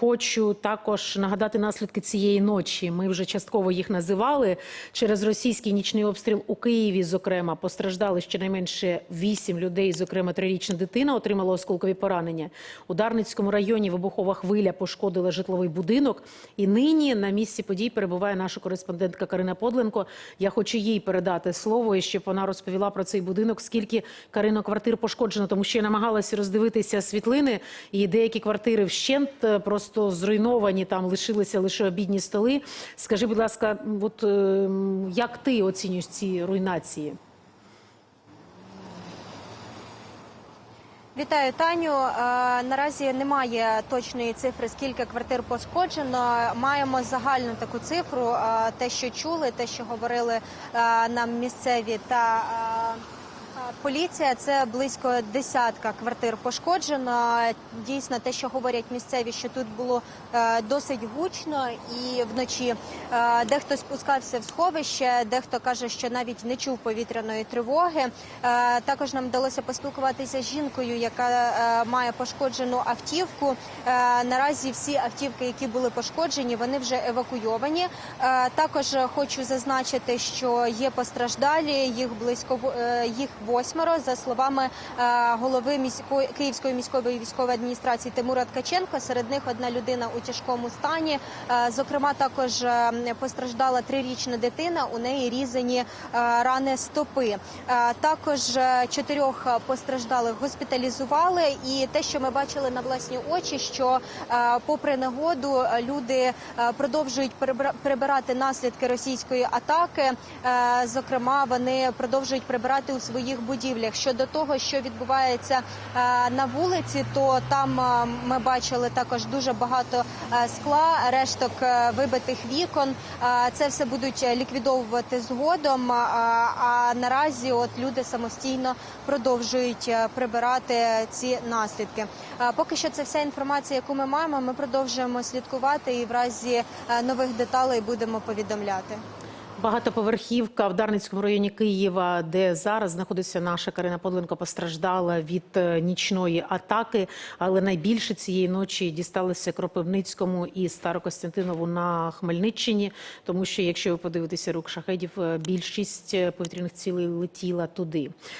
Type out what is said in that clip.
хочу також нагадати наслідки цієї ночі. Ми вже частково їх називали. Через російський нічний обстріл у Києві, зокрема, постраждали щонайменше вісім людей. Зокрема, трирічна дитина отримала осколкові поранення. У Дарницькому районі вибухова хвиля пошкодила житловий будинок. І нині на місці подій перебуває наша кореспондентка Карина Подленко. Я хочу їй передати слово, і щоб вона розповіла про цей будинок. Скільки Карино квартир пошкоджено, тому що я намагалася роздивитися світлини, і деякі квартири вщент е, просто зруйновані. Там лишилися лише обідні столи. Скажи, будь ласка, от е, як ти оцінюєш ці руйнації? Вітаю, Таню. Е, Наразі немає точної цифри, скільки квартир пошкоджено. Маємо загальну таку цифру. е, Те, що чули, те, що говорили е, нам місцеві та. Поліція це близько десятка квартир пошкоджено. Дійсно, те, що говорять місцеві, що тут було е, досить гучно, і вночі е, дехто спускався в сховище, дехто каже, що навіть не чув повітряної тривоги. Е, Також нам вдалося поспілкуватися з жінкою, яка має пошкоджену автівку. Наразі всі автівки, які були пошкоджені, вони вже евакуйовані. Також хочу зазначити, що є постраждалі, їх близько їх восьмеро. За словами е, голови міської Київської міської військової адміністрації Тимура Ткаченка, серед них одна людина у тяжкому стані. Е, Зокрема, також е, постраждала трирічна дитина. У неї різані рани стопи. Також чотирьох постраждалих госпіталізували. І те, що ми бачили на власні очі, що попри негоду е, люди продовжують прибирати наслідки російської атаки. Зокрема, вони продовжують прибирати у своїх будівлях. Щодо того, що відбувається е, на вулиці, то там е, ми бачили також дуже багато е, скла, решток вибитих вікон. Це все будуть ліквідовувати згодом. А- наразі от люди самостійно продовжують прибирати ці наслідки. Поки що це вся інформація, яку ми маємо. Ми продовжуємо слідкувати і в разі нових деталей будемо повідомляти. Багатоповерхівка в Дарницькому районі Києва, де зараз знаходиться наша Карина Подленко, постраждала від е, нічної атаки. Але найбільше цієї ночі дісталося Кропивницькому і Старокостянтинову на Хмельниччині. Тому що, якщо ви подивитеся рук шахедів, е, більшість е, повітряних цілей летіла туди.